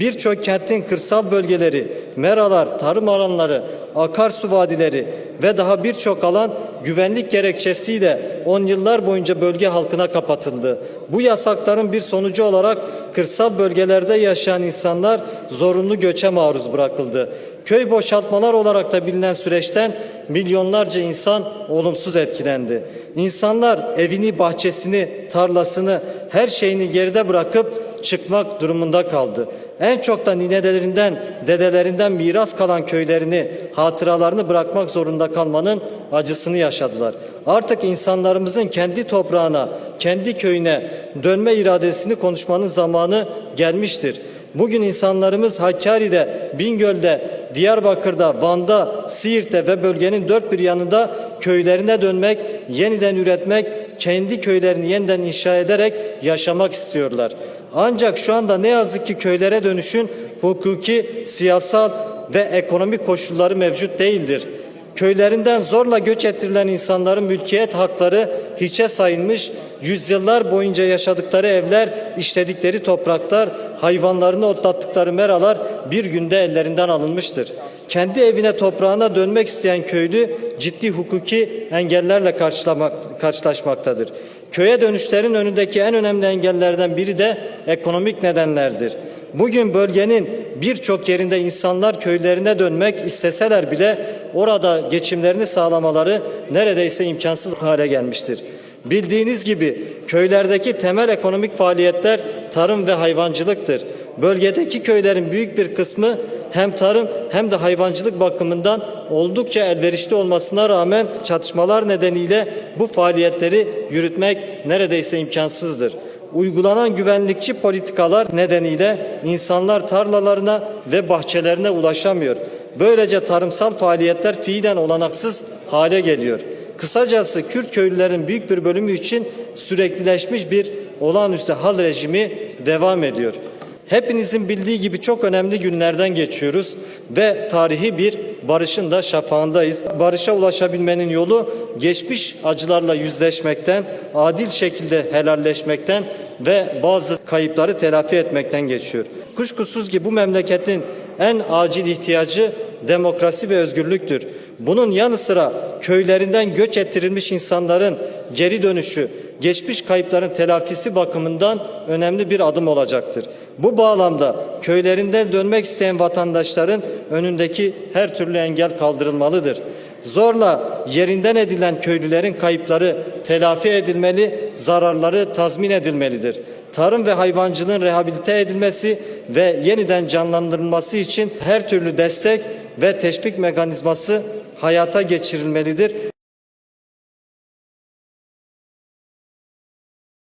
birçok kentin kırsal bölgeleri, meralar, tarım alanları, akarsu vadileri ve daha birçok alan güvenlik gerekçesiyle 10 yıllar boyunca bölge halkına kapatıldı. Bu yasakların bir sonucu olarak kırsal bölgelerde yaşayan insanlar zorunlu göçe maruz bırakıldı. Köy boşaltmalar olarak da bilinen süreçten milyonlarca insan olumsuz etkilendi. İnsanlar evini, bahçesini, tarlasını, her şeyini geride bırakıp çıkmak durumunda kaldı. En çok da ninelerinden, dedelerinden miras kalan köylerini, hatıralarını bırakmak zorunda kalmanın acısını yaşadılar. Artık insanlarımızın kendi toprağına, kendi köyüne dönme iradesini konuşmanın zamanı gelmiştir. Bugün insanlarımız Hakkari'de, Bingöl'de, Diyarbakır'da, Van'da, Siirt'te ve bölgenin dört bir yanında köylerine dönmek, yeniden üretmek, kendi köylerini yeniden inşa ederek yaşamak istiyorlar. Ancak şu anda ne yazık ki köylere dönüşün hukuki, siyasal ve ekonomik koşulları mevcut değildir. Köylerinden zorla göç ettirilen insanların mülkiyet hakları hiçe sayılmış, yüzyıllar boyunca yaşadıkları evler, işledikleri topraklar, hayvanlarını otlattıkları meralar bir günde ellerinden alınmıştır. Kendi evine toprağına dönmek isteyen köylü ciddi hukuki engellerle karşılaşmaktadır. Köye dönüşlerin önündeki en önemli engellerden biri de ekonomik nedenlerdir. Bugün bölgenin birçok yerinde insanlar köylerine dönmek isteseler bile orada geçimlerini sağlamaları neredeyse imkansız hale gelmiştir. Bildiğiniz gibi köylerdeki temel ekonomik faaliyetler tarım ve hayvancılıktır. Bölgedeki köylerin büyük bir kısmı hem tarım hem de hayvancılık bakımından oldukça elverişli olmasına rağmen çatışmalar nedeniyle bu faaliyetleri yürütmek neredeyse imkansızdır. Uygulanan güvenlikçi politikalar nedeniyle insanlar tarlalarına ve bahçelerine ulaşamıyor. Böylece tarımsal faaliyetler fiilen olanaksız hale geliyor. Kısacası Kürt köylülerin büyük bir bölümü için süreklileşmiş bir olağanüstü hal rejimi devam ediyor. Hepinizin bildiği gibi çok önemli günlerden geçiyoruz ve tarihi bir barışın da şafağındayız. Barışa ulaşabilmenin yolu geçmiş acılarla yüzleşmekten, adil şekilde helalleşmekten ve bazı kayıpları telafi etmekten geçiyor. Kuşkusuz ki bu memleketin en acil ihtiyacı demokrasi ve özgürlüktür. Bunun yanı sıra köylerinden göç ettirilmiş insanların geri dönüşü, geçmiş kayıpların telafisi bakımından önemli bir adım olacaktır. Bu bağlamda köylerinden dönmek isteyen vatandaşların önündeki her türlü engel kaldırılmalıdır. Zorla yerinden edilen köylülerin kayıpları telafi edilmeli, zararları tazmin edilmelidir. Tarım ve hayvancılığın rehabilite edilmesi ve yeniden canlandırılması için her türlü destek ve teşvik mekanizması hayata geçirilmelidir.